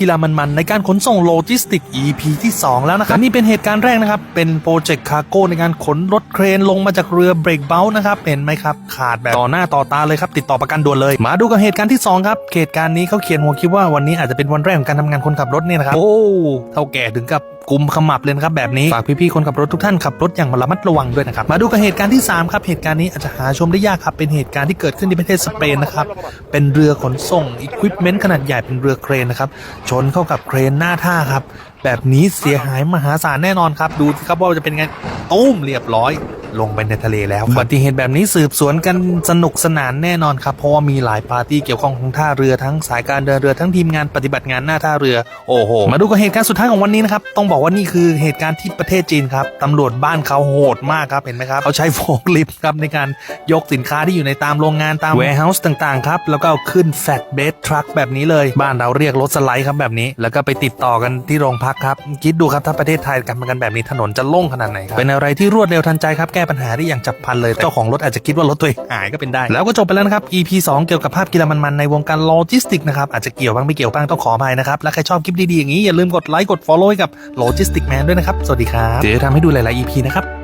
กีฬามันๆในการขนส่งโลจิสติก EP ที่ 2 แล้วนะครับและนี่เป็นเหตุการณ์แรกนะครับ เป็นโปรเจกต์คาร์โก้ในการขนรถเครนลงมาจากเรือเบรกเบลนะครับเห็นไหมครับ ขาดแบบต่อหน้าต่อตาเลยครับ ติดต่อประกันด่วนเลย มาดูกับเหตุการณ์ที่ 2 ครับเหตุการณ์นี้เขาเขียนหัวคิดว่าวันนี้อาจจะเป็นวันแรกของการทำงานคนขับรถเนี่ยนะครับโอ้เท่าแก่ถึงกับ กุมขมับเลยนะครับแบบนี้ฝากพี่ๆคนขับรถทุกท่านขับรถอย่างระมัดระวังด้วยนะครับมาดูกับเหตุการณ์ที่สามครับเหตุการณ์นี้อาจจะหาชมได้ยากครับเป็นเหตุการณ์ที่เกิดขึ้นที่ประเทศสเปนนะครับเป็นเรือขนส่งอุปกรณ์ขนาดใหญ่เป็นเรือเครนนะครับชนเข้ากับเครนหน้าท่าครับแบบนี้เสียหายมหาศาลแน่นอนครับ ดูสิครับว่าจะเป็นไงตุ้มเรียบร้อย ลงไปในทะเลแล้วอุบัติเหตุแบบนี้สืบสวนกันสนุกสนานแน่นอนครับ เพราะว่ามีหลายปาร์ตี้เกี่ยวข้องของท่าเรือทั้งสายการเดินเรือทั้งทีมงานปฏิบัติงานหน้าท่าเรือโอ้โหมาดูกับเหตุการณ์สุดท้ายของวันนี้นะครับต้องบอกว่านี่คือเหตุการณ์ที่ประเทศจีนครับตำรวจบ้านเขาโหดมากครับเห็นไหมครับเขาใช้โฟล์คลิฟต์ครับในการยกสินค้าที่อยู่ในตามโรงงานตาม warehouse ต่างๆครับแล้วก็เอาขึ้นแฟตเบสทรัคแบบนี้เลยบ้านเราเรียกรถสไลด์ครับแบบนี้ แล้วก็ไปติดต่อกันที่โรงพักครับคิดดูครับถ้าประเทศไทยกันกันแบบนี้ถนนจะโล่งขนาดไหนครับเป็นอะไรที่รวดเร็วทันใจครับแก้ปัญหาได้อย่างจับพลันเลยแต่เจ้าของรถอาจจะคิดว่ารถตัวเองหายก็เป็นได้ แล้วก็จบไปแล้วนะครับ EP 2 เกี่ยวกับภาพกีฬามันๆในวงการโลจิสติกนะครับอาจจะเกี่ยวบ้างไม่เกี่ยวบ้างต้องขออภัยนะครับและใครชอบคลิปดีๆอย่างนี้อย่าลืมกดไลค์กด follow ให้กับ Logistic Man ด้วยนะครับสวัสดีครับเดี๋ยวจะทำให้ดูหลายๆ EP นะครับ